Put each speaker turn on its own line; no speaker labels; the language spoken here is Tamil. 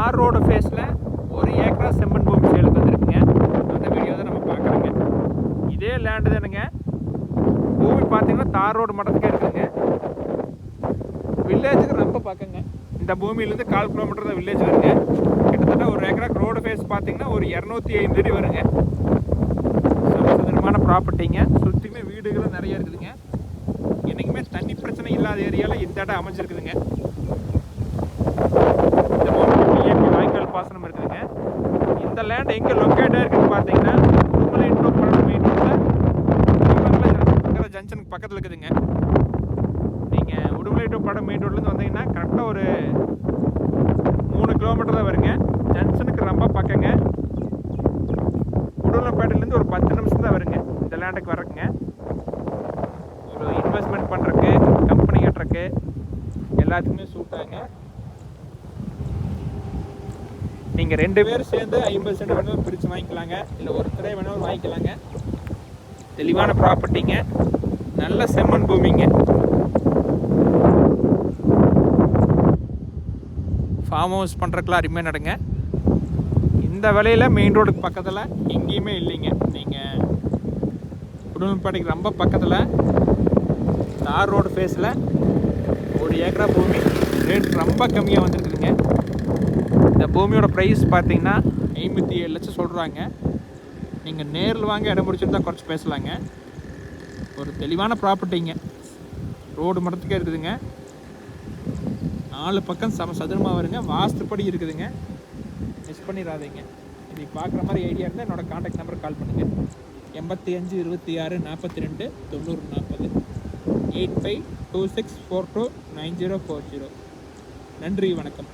ஆறோட ரோடு ஃபேஸில் ஒரு ஏக்கரா செம்மண் பூமி சேலுக்கு வந்திருக்குங்க. அந்த வீடியோ தான் நம்ம பார்க்குறோங்க. இதே லேண்டு தானுங்க. பூமி பார்த்தீங்கன்னா தார் ரோடு மட்டத்துக்கே இருக்குங்க. வில்லேஜுக்கு ரொம்ப பக்கங்க. இந்த பூமியிலேருந்து கால் கிலோமீட்டர் தான் வில்லேஜ் வருங்க. கிட்டத்தட்ட ஒரு ஏக்கராக்கு ரோடு ஃபேஸ் பார்த்தீங்கன்னா ஒரு இரநூத்தி ஐந்து அடி வருங்க. சுதந்திரமான ப்ராப்பர்ட்டிங்க சுற்றியுமே வீடுகளும் நிறைய இருக்குதுங்க. என்றைக்குமே தண்ணி பிரச்சனை இல்லாத ஏரியாவில் இந்த இடம் அமைஞ்சிருக்குதுங்க. இந்த லேண்ட் எங்கே லொக்கேட்டாக இருக்குன்னு பார்த்தீங்கன்னா உடுமலை டு பழம் மெயின் ஜங்ஷனுக்கு பக்கத்தில் இருக்குதுங்க. நீங்கள் உடுமலை டு படம் மெயின் ரோட்லேருந்து வந்தீங்கன்னா கரெக்டாக ஒரு மூணு கிலோமீட்டர் தான் வருங்க. ஜங்ஷனுக்கு ரொம்ப பக்கங்க. உடுமலைப்பேட்டையிலேருந்து ஒரு பத்து நிமிஷம் தான் வருங்க இந்த லேண்டுக்கு வரக்குங்க ஒரு இன்வெஸ்ட்மெண்ட் பண்ணுறக்கு கம்பெனி கட்டுறக்கு எல்லாத்துக்குமே சூட்டாங்க நீங்கள் ரெண்டு பேரும் சேர்ந்து ஐம்பது சென்ட் வேணாலும் பிரித்து வாங்கிக்கலாங்க. இல்லை ஒருத்தரே வேணாலும் வாங்கிக்கலாங்க. தெளிவான ப்ராப்பர்ட்டிங்க நல்ல செம்மண் பூமிங்க. ஃபார்ம் ஹவுஸ் பண்ணுறதுக்குலாம் அருமையாக நடங்க. இந்த விலையில் மெயின் ரோடுக்கு பக்கத்தில் எங்கேயுமே இல்லைங்க. நீங்கள் குடும்பப்பாடிக்கு ரொம்ப பக்கத்தில் தார் ரோடு ஃபேஸில் ஒரு ஏக்கரா பூமி ரேட் ரொம்ப கம்மியாக வந்துருக்குதுங்க. இந்த பூமியோட ப்ரைஸ் பார்த்தீங்கன்னா ஐம்பத்தி ஏழு லட்சம் சொல்கிறாங்க நீங்கள் நேரில் வாங்க இடம் பிடிச்சிருந்தா குறைச்சி பேசலாங்க. ஒரு தெளிவான ப்ராப்பர்ட்டிங்க ரோடு மட்டத்துக்கே இருக்குதுங்க. நாலு பக்கம் சம சதுரமாக வருங்க. வாஸ்துப்படி இருக்குதுங்க. மிஸ் பண்ணிடாதீங்க இதை பார்க்குற மாதிரி ஐடியா இருந்தால் என்னோடய காண்டாக்ட் நம்பர் கால் பண்ணுங்கள் எண்பத்தி அஞ்சு இருபத்தி ஆறு நாற்பத்தி ரெண்டு தொண்ணூறு நாற்பது. Eight five two six four two nine zero four zero. நன்றி வணக்கம்.